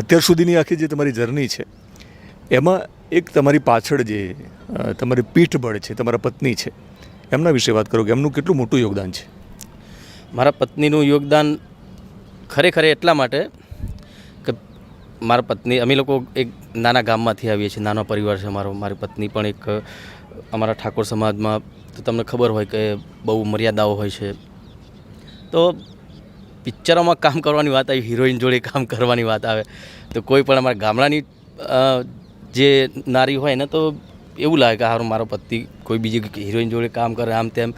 અત્યાર સુધીની આખી જે તમારી જર્ની છે, એમાં એક તમારી પાછળ જે તમારી પીઠબળ છે, તમારા પત્ની છે, એમના વિશે વાત કરો કે એમનું કેટલું મોટું યોગદાન છે? મારા પત્નીનું યોગદાન ખરેખર એટલા માટે કે મારા પત્ની, અમે લોકો એક નાના ગામમાંથી આવીએ છીએ, નાનો પરિવાર છે મારો મારી પત્ની પણ એક, અમારા ઠાકોર સમાજમાં, તો તમને ખબર હોય કે બહુ મર્યાદાઓ હોય છે. તો પિક્ચરોમાં કામ કરવાની વાત આવી હિરોઈન જોડે કામ કરવાની વાત આવે તો કોઈ પણ અમારા ગામડાની જે નારી હોય ને તો એવું લાગે કે હારું મારો પતિ કોઈ બીજી હિરોઈન જોડે કામ કરે આમ તેમ.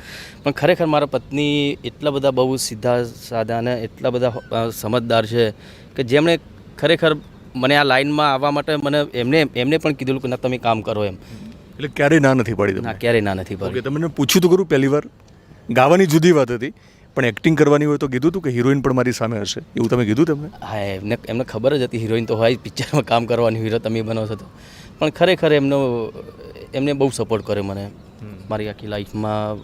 પણ ખરેખર મારા પત્ની એટલા બધા બહુ સીધા સાદા અને એટલા બધા સમજદાર છે કે જેમણે ખરેખર મને આ લાઈનમાં આવવા માટે મને એમને એમને પણ કીધું કે ના તમે કામ કરો એમ. એટલે ક્યારેય ના નથી પડી ના ક્યારેય ના નથી પાડી. તમને પૂછ્યું તો કરું પહેલી વાર? ગાવાની જુદી વાત હતી. પણ એક્ટિંગ કરવાની હોય તો કીધું હતું કે હિરોઈન પણ મારી સામે હશે? એવું તમે કીધું તમને? હા એમને એમને ખબર જ હતી હિરોઈન તો હોય પિક્ચરમાં કામ કરવાની હીરો તમે બનો છો તો. પણ ખરેખર એમનો એમને બહુ સપોર્ટ કર્યો મને. મારી આખી લાઈફમાં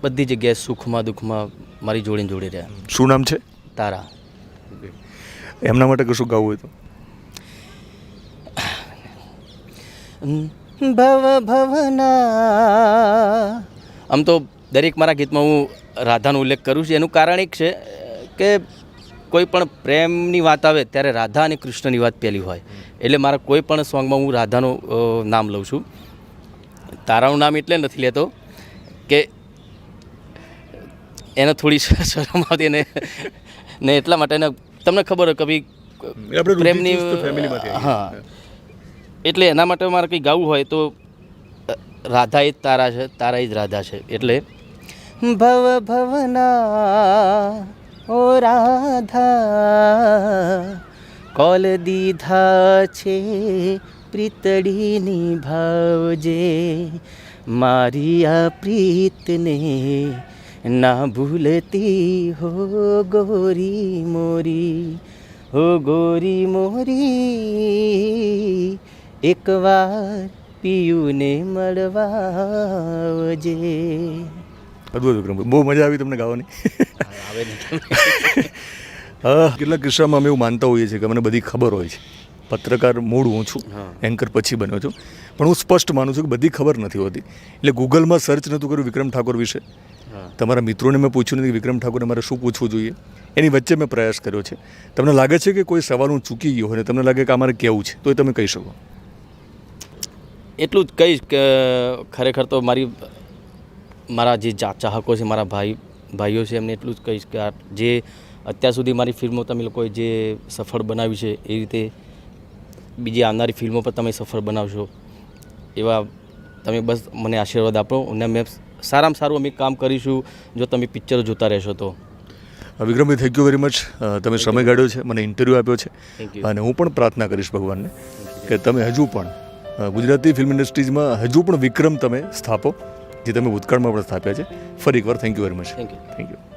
બધી જગ્યાએ સુખમાં દુઃખમાં મારી જોડે જોડી રહ્યા. શું નામ છે? તારા. એમના માટે કશું ગાવું હોય તો? ભવ ભવના. આમ તો દરેક મારા ગીતમાં હું રાધાનો ઉલ્લેખ કરું છું. એનું કારણ એક છે કે કોઈ પણ પ્રેમની વાત આવે ત્યારે રાધા અને કૃષ્ણની વાત પહેલી હોય. એટલે મારા કોઈ પણ સોંગમાં હું રાધાનું નામ લઉં છું. તારાનું નામ એટલે નથી લેતો કે એને થોડી શરમ આવતી ને ને એટલા માટે એને તમને ખબર હોય કભી પ્રેમની. હા. એટલે એના માટે મારે કંઈ ગાવું હોય તો રાધા એ જ તારા છે તારા એ જ રાધા છે. એટલે ભવ ભવના ઓ રાધા કોલ દીધા છે પ્રીતડીની ભાવજે મારી આ પ્રીતને ના ભૂલતી હો ગોરી મોરી હો ગોરી મોરી એકવાર પિયુને મળવાજે અદભુત વિક્રમ બહુ મજા આવી તમને ગાવાની. હા કેટલાક કિસ્સામાં અમે એવું માનતા હોઈએ છીએ કે મને બધી ખબર હોય છે. પત્રકાર મૂળ હું છું એન્કર પછી બન્યો છું. પણ હું સ્પષ્ટ માનું છું કે બધી ખબર નથી હોતી. એટલે ગૂગલમાં સર્ચ નહોતું કર્યું વિક્રમ ઠાકોર વિશે. તમારા મિત્રોને મેં પૂછ્યું નથી કે વિક્રમ ઠાકોરને મારે શું પૂછવું જોઈએ? એની વચ્ચે મેં પ્રયાસ કર્યો છે. તમને લાગે છે કે કોઈ સવાલ હું ચૂકી ગયો હોય અને તમને લાગે કે અમારે કેવું કહેવું છે તો એ તમે કહી શકો. એટલું જ કહીશ કે ખરેખર તો મારી મારા જે ચાહકો છે મારા ભાઈ ભાઈઓ છે એમને એટલું જ કહીશ કે આ જે અત્યાર સુધી મારી ફિલ્મો તમે લોકોએ જે સફળ બનાવી છે એ રીતે બીજી આવનારી ફિલ્મો પર તમે સફળ બનાવશો. એવા તમે બસ મને આશીર્વાદ આપો અને મેં સારામાં સારું અમે કામ કરીશું જો તમે પિક્ચરો જોતા રહેશો તો. વિક્રમભાઈ થેન્ક યુ વેરી મચ તમે સમય કાઢ્યો છે મને ઇન્ટરવ્યૂ આપ્યો છે. અને હું પણ પ્રાર્થના કરીશ ભગવાનને કે તમે હજુ પણ ગુજરાતી ફિલ્મ ઇન્ડસ્ટ્રીઝમાં હજુ પણ વિક્રમ તમે સ્થાપો. જે તમે ભૂતકાળમાં પણ સ્થાપ્યા છે. ફરી એકવાર thank you very much thank you thank you